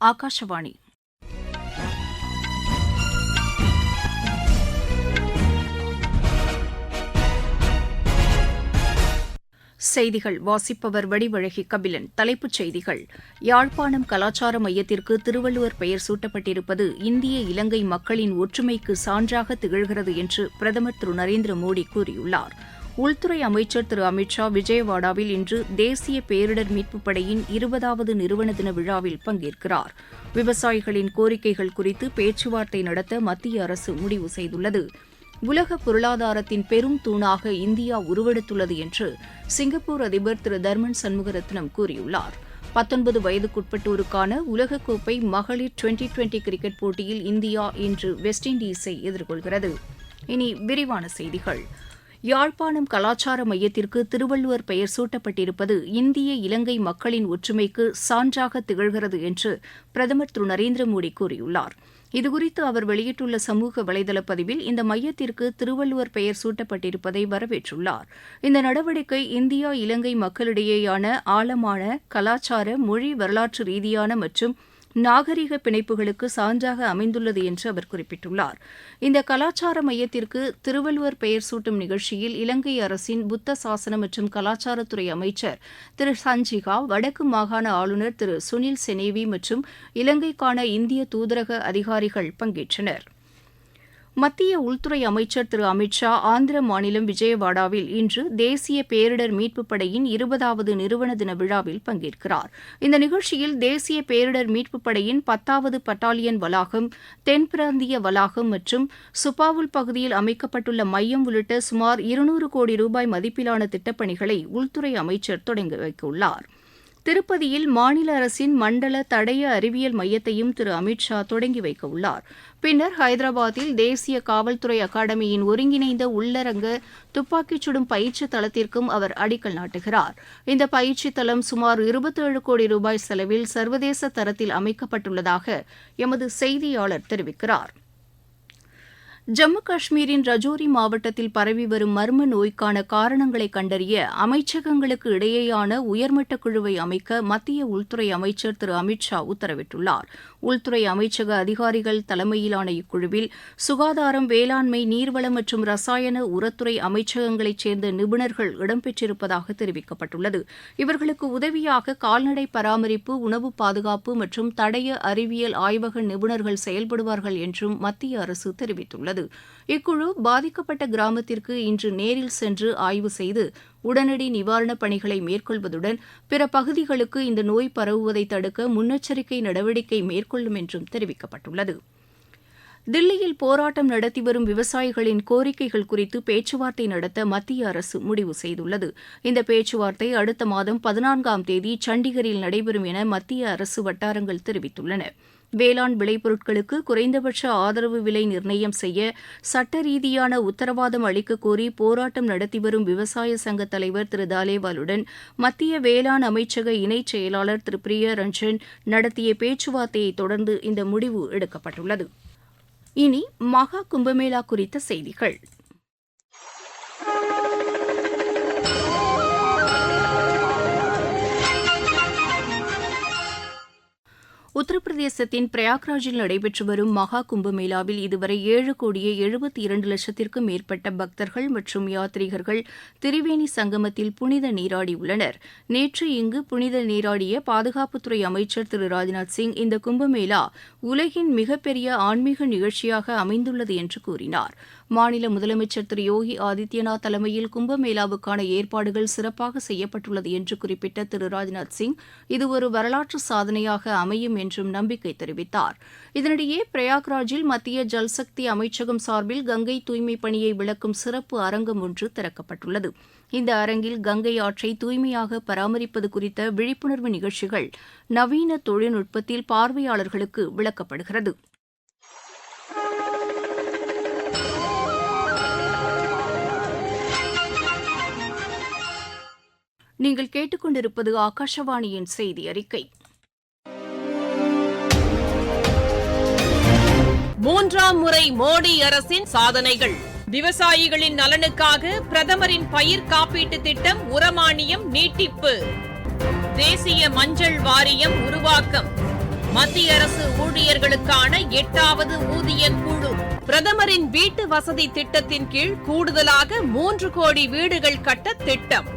ஆகாஷவாணி செய்திகள். வாசிப்பவர் வடிவழகி கபிலன். தலைப்புச் செய்திகள். யாழ்ப்பாணம் கலாச்சார மையத்திற்கு திருவள்ளுவர் பெயர் சூட்டப்பட்டிருப்பது இந்திய இலங்கை மக்களின் ஒற்றுமைக்கு சான்றாக திகழ்கிறது என்று பிரதமர் திரு நரேந்திர மோடி கூறியுள்ளார். உள்துறை அமைச்சர் திரு. அமித்ஷா விஜயவாடாவில் இன்று தேசிய பேரிடர் மீட்புப் படையின் இருபதாவது நிறுவன தின விழாவில் பங்கேற்கிறார். விவசாயிகளின் கோரிக்கைகள் குறித்து பேச்சுவார்த்தை நடத்த மத்திய அரசு முடிவு செய்துள்ளது. உலக பொருளாதாரத்தின் பெரும் தூணாக இந்தியா உருவெடுத்துள்ளது என்று சிங்கப்பூர் அதிபர் திரு. தர்மன் சண்முகரத்னம் கூறியுள்ளார். பத்தொன்பது வயதுக்குட்பட்டோருக்கான உலகக்கோப்பை மகளிர் டுவெண்டி டுவெண்டி கிரிக்கெட் போட்டியில் இந்தியா இன்று வெஸ்ட் இண்டீஸை எதிர்கொள்கிறது. இனி விரிவான செய்திகள். யாழ்ப்பாணம் கலாச்சார மையத்திற்கு திருவள்ளுவர் பெயர் சூட்டப்பட்டிருப்பது இந்திய இலங்கை மக்களின் ஒற்றுமைக்கு சான்றாக திகழ்கிறது என்று பிரதமர் திரு நரேந்திர மோடி கூறியுள்ளார். இதுகுறித்து அவர் வெளியிட்டுள்ள சமூக வலைதள பதிவில் இந்த மையத்திற்கு திருவள்ளுவர் பெயர் சூட்டப்பட்டிருப்பதை வரவேற்றுள்ளார். இந்த நடவடிக்கை இந்தியா இலங்கை மக்களிடையேயான ஆழமான கலாச்சார மொழி வரலாற்று ரீதியான மற்றும் நாகரிக பிணைப்புகளுக்கு சான்றாக அமைந்துள்ளது என்று அவர் குறிப்பிட்டுள்ளார். இந்த கலாச்சார மையத்திற்கு திருவள்ளுவர் பெயர் சூட்டும் நிகழ்ச்சியில் இலங்கை அரசின் புத்த சாசன மற்றும் கலாச்சாரத்துறை அமைச்சர் திரு சஞ்சிகா வடக்கு மாகாண ஆளுநர் திரு சுனில் செனேவி மற்றும் இலங்கைக்கான இந்திய தூதரக அதிகாரிகள் பங்கேற்றனர். மத்திய உள்துறை அமைச்சர் திரு. அமித் ஷா ஆந்திர மாநிலம் விஜயவாடாவில் இன்று தேசிய பேரிடர் மீட்புப் படையின் இருபதாவது நிறுவன தின விழாவில் பங்கேற்கிறார். இந்த நிகழ்ச்சியில் தேசிய பேரிடர் மீட்புப் படையின் பத்தாவது பட்டாலியன் வளாகம் தென்பிராந்திய வளாகம் மற்றும் சுப்பாவுல் பகுதியில் அமைக்கப்பட்டுள்ள மையம் உள்ளிட்ட சுமார் இருநூறு கோடி ரூபாய் மதிப்பிலான திட்டப்பணிகளை உள்துறை அமைச்சர் தொடங்கி வைக்கவுள்ளாா் திருப்பதியில் மாநில அரசின் மண்டல தடய அறிவியல் மையத்தையும் திரு. அமித் ஷா தொடங்கி வைக்க உள்ளார் பின்னர் ஹைதராபாத்தில் தேசிய காவல்துறை அகாடமியின் ஒருங்கிணைந்த உள்ளரங்க துப்பாக்கிச் சுடும் பயிற்சி தளத்திற்கும் அவர் அடிக்கல் நாட்டுகிறார். இந்த பயிற்சி தளம் சுமார் இருபத்தேழு கோடி ரூபாய் செலவில் சர்வதேச தரத்தில் அமைக்கப்பட்டுள்ளதாக எமது செய்தியாளர் தெரிவிக்கிறார். ஜம்மு காஷ்மீரின் ரஜோரி மாவட்டத்தில் பரவி வரும் மர்ம நோய்க்கான காரணங்களை கண்டறிய அமைச்சகங்களுக்கு இடையேயான உயர்மட்ட குழுவை அமைக்க மத்திய உள்துறை அமைச்சர் திரு அமித் ஷா உத்தரவிட்டுள்ளார். உள்துறை அமைச்சக அதிகாரிகள் தலைமையிலான இக்குழுவில் சுகாதாரம் வேளாண்மை நீர்வளம் மற்றும் ரசாயன உரத்துறை அமைச்சகங்களைச் சேர்ந்த நிபுணர்கள் இடம்பெற்றிருப்பதாக தெரிவிக்கப்பட்டுள்ளது. இவர்களுக்கு உதவியாக கால்நடை பராமரிப்பு உணவு பாதுகாப்பு மற்றும் தடய அறிவியல் ஆய்வக நிபுணர்கள் செயல்படுவார்கள் என்றும் மத்திய அரசு தெரிவித்துள்ளது. இக்குழு பாதிக்கப்பட்ட கிராமத்திற்கு இன்று நேரில் சென்று ஆய்வு செய்து உடனடி நிவாரணப் பணிகளை மேற்கொள்வதுடன் பிற பகுதிகளுக்கு இந்த நோய் பரவுவதை தடுக்க முன்னெச்சரிக்கை நடவடிக்கை மேற்கொள்ளும் என்றும் தெரிவிக்கப்பட்டுள்ளது. தில்லியில் போராட்டம் நடத்தி வரும் விவசாயிகளின் கோரிக்கைகள் குறித்து பேச்சுவார்த்தை நடத்த மத்திய அரசு முடிவு செய்துள்ளது. இந்த பேச்சுவார்த்தை அடுத்த மாதம் பதினான்காம் தேதி சண்டிகரில் நடைபெறும் என மத்திய அரசு வட்டாரங்கள் தெரிவித்துள்ளன. வேளாண் விளைபொருட்களுக்கு குறைந்தபட்ச ஆதரவு விலை நிர்ணயம் செய்ய சட்ட ரீதியான உத்தரவாதம் அளிக்கக்கோரி போராட்டம் நடத்தி வரும் விவசாய சங்க தலைவர் திரு தாலேவாலுடன் மத்திய வேளாண் அமைச்சக இணைச் செயலாளர் திரு பிரியா ரஞ்சன் நடத்திய பேச்சுவார்த்தையை தொடர்ந்து இந்த முடிவு எடுக்கப்பட்டுள்ளது. இனி மகா கும்பமேளா குறித்த செய்திகள். உத்தரப்பிரதேசத்தின் பிரயாக்ராஜில் நடைபெற்று வரும் மகா கும்பமேளாவில் இதுவரை ஏழு கோடியே எழுபத்தி இரண்டு லட்சத்திற்கும் மேற்பட்ட பக்தர்கள் மற்றும் யாத்ரீகர்கள் திரிவேணி சங்கமத்தில் புனித நீராடியுள்ளனர் நேற்று இங்கு புனித நீராடிய பாதுகாப்புத்துறை அமைச்சர் திரு. ராஜ்நாத் சிங் இந்த கும்பமேளா உலகின் மிகப்பெரிய ஆன்மீக நிகழ்ச்சியாக அமைந்துள்ளது என்று கூறினார். மாநில முதலமைச்சர் திரு யோகி ஆதித்யநாத் தலைமையில் கும்பமேளாவுக்கான ஏற்பாடுகள் சிறப்பாக செய்யப்பட்டுள்ளது என்று குறிப்பிட்ட திரு ராஜ்நாத் சிங் இது ஒரு வரலாற்று சாதனையாக அமையும் என்றும் நம்பிக்கை தெரிவித்தார். இதனிடையே பிரயாக்ராஜில் மத்திய ஜல்சக்தி அமைச்சகம் சார்பில் கங்கை தூய்மை பணியை விளக்கும் சிறப்பு அரங்கம் ஒன்று திறக்கப்பட்டுள்ளது. இந்த அரங்கில் கங்கை ஆற்றை தூய்மையாக பராமரிப்பது குறித்த விழிப்புணர்வு நிகழ்ச்சிகள் நவீன தொழில்நுட்பத்தில் பார்வையாளர்களுக்கு விளக்கப்படுகிறது. நீங்கள் கேட்டுக்கொண்டிருப்பது ஆகாஷவாணியின் செய்தி அறிக்கை மூன்றாம் முறை மோடி அரசின் சாதனைகள். விவசாயிகளின் நலனுக்காக பிரதமரின் பயிர் காப்பீட்டு திட்டம் உரமானியம் நீட்டிப்பு. தேசிய மஞ்சள் வாரியம் உருவாக்கம். மத்திய அரசு ஊழியர்களுக்கான எட்டாவது ஊதிய குழு. பிரதமரின் வீட்டு வசதி திட்டத்தின் கீழ் கூடுதலாக மூன்று கோடி வீடுகள் கட்ட திட்டம்.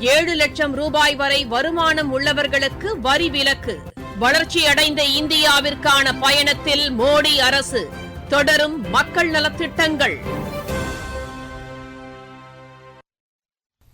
ஏழு லட்சம் ரூபாய் வரை வருமானம் உள்ளவர்களுக்கு வரி விலக்கு. வளர்ச்சியடைந்த இந்தியாவிற்கான பயணத்தில் மோடி அரசு. தொடரும் மக்கள் நலத்திட்டங்கள்.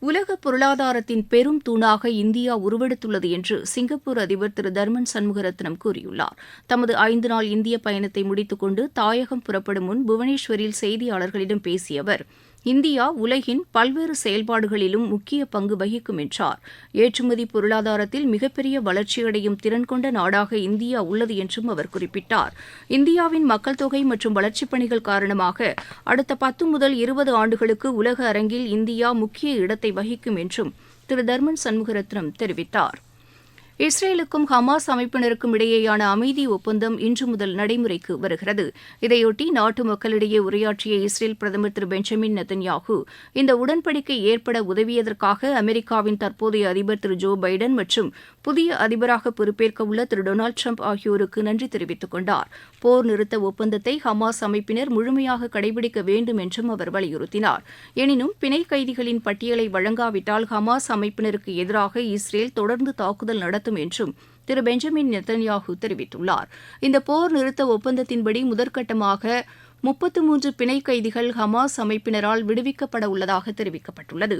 உலக பொருளாதாரத்தின் பெரும் தூணாக இந்தியா உருவெடுத்துள்ளது என்று சிங்கப்பூர் அதிபர் திரு தர்மன் சண்முகரத்னம் கூறியுள்ளார். தமது ஐந்து நாள் இந்திய பயணத்தை முடித்துக்கொண்டு தாயகம் புறப்படும் முன் புவனேஸ்வரில் செய்தியாளர்களிடம் பேசிய அவர் இந்தியா உலகின் பல்வேறு செயல்பாடுகளிலும் முக்கிய பங்கு வகிக்கும் என்றார். ஏற்றுமதி பொருளாதாரத்தில் மிகப்பெரிய வளர்ச்சியடையும் திறன் கொண்ட நாடாக இந்தியா உள்ளது என்றும் அவர் குறிப்பிட்டார். இந்தியாவின் மக்கள் தொகை மற்றும் வளர்ச்சிப் பணிகள் காரணமாக அடுத்த பத்து முதல் இருபது ஆண்டுகளுக்கு உலக அரங்கில் இந்தியா முக்கிய இடத்தை வகிக்கும் என்றும் திரு தர்மன் சண்முகரத்னம் தெரிவித்தார். இஸ்ரேலுக்கும் ஹமாஸ் அமைப்பினருக்கும் இடையேயான அமைதி ஒப்பந்தம் இன்று முதல் நடைமுறைக்கு வருகிறது. இதையொட்டி நாட்டு மக்களிடையே உரையாற்றிய இஸ்ரேல் பிரதமர் திரு பெஞ்சமின் நெத்தன்யாகு இந்த உடன்படிக்கை ஏற்பட உதவியதற்காக அமெரிக்காவின் தற்போதைய அதிபர் திரு ஜோ பைடன் மற்றும் புதிய அதிபராக பொறுப்பேற்க உள்ள திரு டொனால்டு ட்ரம்ப் ஆகியோருக்கு நன்றி தெரிவித்துக் கொண்டார். போர் நிறுத்த ஒப்பந்தத்தை ஹமாஸ் அமைப்பினர் முழுமையாக கடைபிடிக்க வேண்டும் என்றும் அவர் வலியுறுத்தினார். எனினும் பிணை கைதிகளின் பட்டியலை வழங்காவிட்டால் ஹமாஸ் அமைப்பினருக்கு எதிராக இஸ்ரேல் தொடர்ந்து தாக்குதல் நடத்தும் என்றும் திரு பெஞ்சமின் நெத்தன்யாகு தெரிவித்துள்ளார். இந்த போர் நிறுத்த ஒப்பந்தத்தின்படி முதற்கட்டமாக முப்பத்து மூன்று பிணை கைதிகள் ஹமாஸ் அமைப்பினரால் விடுவிக்கப்பட உள்ளதாக தெரிவிக்கப்பட்டுள்ளது.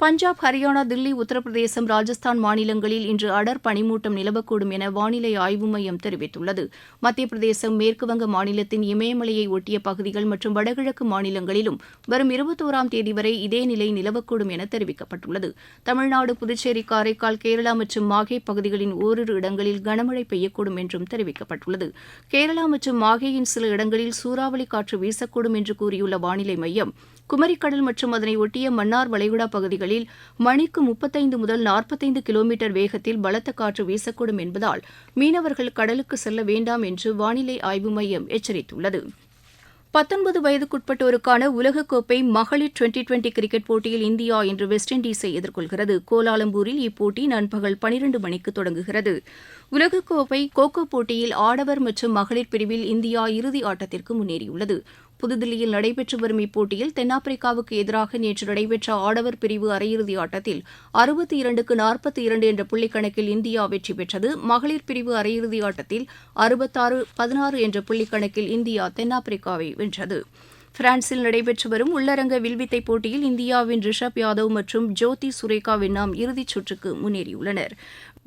பஞ்சாப் ஹரியானா தில்லி உத்தரப்பிரதேசம் ராஜஸ்தான் மாநிலங்களில் இன்று அடர் பனிமூட்டம் நிலவக்கூடும் என வானிலை ஆய்வு மையம் தெரிவித்துள்ளது. மத்திய பிரதேசம் மேற்குவங்க மாநிலத்தின் இமயமலையை ஒட்டிய பகுதிகள் மற்றும் வடகிழக்கு மாநிலங்களிலும் வரும் இருபத்தோராம் தேதி வரை இதே நிலை நிலவக்கூடும் என தெரிவிக்கப்பட்டுள்ளது. தமிழ்நாடு புதுச்சேரி காரைக்கால் கேரளா மற்றும் மாஹே பகுதிகளின் ஓரிரு இடங்களில் கனமழை பெய்யக்கூடும் என்றும் தெரிவிக்கப்பட்டுள்ளது. கேரளா மற்றும் மாஹேயின் சில இடங்களில் சூறாவளி காற்று வீசக்கூடும் என்று கூறியுள்ள வானிலை மையம் குமரிக்கடல் மற்றும் அதனை ஒட்டிய மன்னார் வளைகுடா பகுதிகள் பகுதிகளில் மணிக்கு முப்பத்தைந்து முதல் நாற்பத்தைந்து கிலோமீட்டர் வேகத்தில் பலத்த காற்று வீசக்கூடும் என்பதால் மீனவர்கள் கடலுக்கு செல்ல வேண்டாம் என்று வானிலை ஆய்வு மையம் எச்சரித்துள்ளது. பத்தொன்பது வயதுக்குட்பட்டோருக்கான உலகக்கோப்பை மகளிர் டுவெண்டி டுவெண்டி கிரிக்கெட் போட்டியில் இந்தியா இன்று வெஸ்ட் இண்டீஸை எதிர்கொள்கிறது. கோலாலம்பூரில் இப்போட்டி நண்பகல் பனிரண்டு மணிக்கு தொடங்குகிறது. உலகக்கோப்பை கோகோ போட்டியில் ஆடவர் மற்றும் மகளிர் பிரிவில் இந்தியா இறுதி ஆட்டத்திற்கு முன்னேறியுள்ளது. புதுதில்லியில் நடைபெற்று வரும் இப்போட்டியில் தென்னாப்பிரிக்காவுக்கு எதிராக நேற்று நடைபெற்ற ஆடவர் பிரிவு அரையிறுதி ஆட்டத்தில் அறுபத்தி இரண்டுக்கு நாற்பத்தி இரண்டு என்ற புள்ளிக்கணக்கில் இந்தியா வெற்றி பெற்றது. மகளிர் பிரிவு அரையிறுதி ஆட்டத்தில் அறுபத்தாறு பதினாறு என்ற புள்ளிக்கணக்கில் இந்தியா தென்னாப்பிரிக்காவை வென்றது. பிரான்சில் நடைபெற்று வரும் உள்ளரங்க வில்வித்தை போட்டியில் இந்தியாவின் ரிஷப் யாதவ் மற்றும் ஜோதி சுரேகா வென்னாம் இறுதிச் சுற்றுக்கு முன்னேறியுள்ளனர்.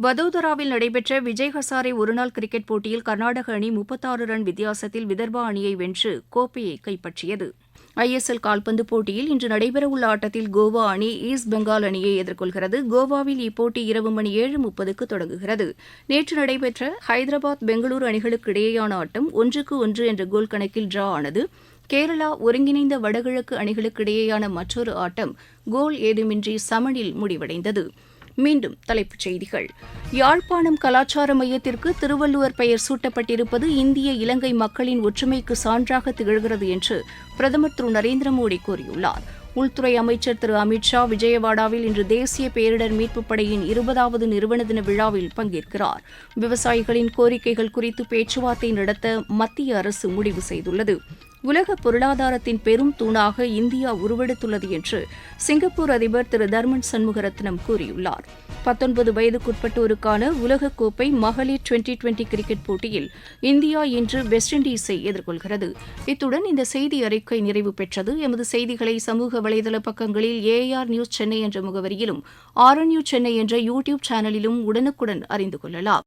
வதோதராவில் நடைபெற்ற விஜய் ஹசாரே ஒருநாள் கிரிக்கெட் போட்டியில் கர்நாடக அணி முப்பத்தாறு ரன் வித்தியாசத்தில் விதர்பா அணியை வென்று கோப்பையை கைப்பற்றியது. ஐஎஸ்எல் கால்பந்து போட்டியில் இன்று நடைபெறவுள்ள ஆட்டத்தில் கோவா அணி ஈஸ்ட் பெங்கால் அணியை எதிர்கொள்கிறது. கோவாவில் இப்போட்டி இரவு மணி ஏழு முப்பதுக்கு தொடங்குகிறது. நேற்று நடைபெற்ற ஹைதராபாத் பெங்களூரு அணிகளுக்கு இடையேயான ஆட்டம் ஒன்றுக்கு ஒன்று என்ற கோல் கணக்கில் டிரா ஆனது. கேரளா ஒருங்கிணைந்த வடகிழக்கு அணிகளுக்கு இடையேயான மற்றொரு ஆட்டம் கோல் ஏதுமின்றி சமனில் முடிவடைந்தது. மீண்டும் தலைப்புச் செய்திகள். யாழ்ப்பாணம் கலாச்சார மையத்திற்கு திருவள்ளுவர் பெயர் சூட்டப்பட்டிருப்பது இந்திய இலங்கை மக்களின் ஒற்றுமைக்கு சான்றாக திகழ்கிறது என்று பிரதமர் திரு நரேந்திர மோடி கூறியுள்ளார். உள்துறை அமைச்சர் திரு அமித்ஷா விஜயவாடாவில் இன்று தேசிய பேரிடர் மீட்புப் படையின் இருபதாவது நிறுவன தின விழாவில் பங்கேற்கிறார். விவசாயிகளின் கோரிக்கைகள் குறித்து பேச்சுவார்த்தை நடத்த மத்திய அரசு முடிவு செய்துள்ளது. உலக பொருளாதாரத்தின் பெரும் தூணாக இந்தியா உருவெடுத்துள்ளது என்று சிங்கப்பூர் அதிபர் திரு தர்மன் சண்முகரத்னம் கூறியுள்ளார். பத்தொன்பது வயதுக்குட்பட்டோருக்கான உலகக்கோப்பை மகளிர் டுவெண்டி டுவெண்டி கிரிக்கெட் போட்டியில் இந்தியா இன்று வெஸ்ட் இண்டீஸை எதிர்கொள்கிறது. இத்துடன் இந்த செய்தி அறிக்கை நிறைவு பெற்றது. எமது செய்திகளை சமூக வலைதள பக்கங்களில் ஏஆர் நியூஸ் சென்னை என்ற முகவரியிலும் ஆர்என்யூ சென்னை என்ற யூ டியூப் சேனலிலும் உடனுக்குடன் அறிந்து கொள்ளலாம்.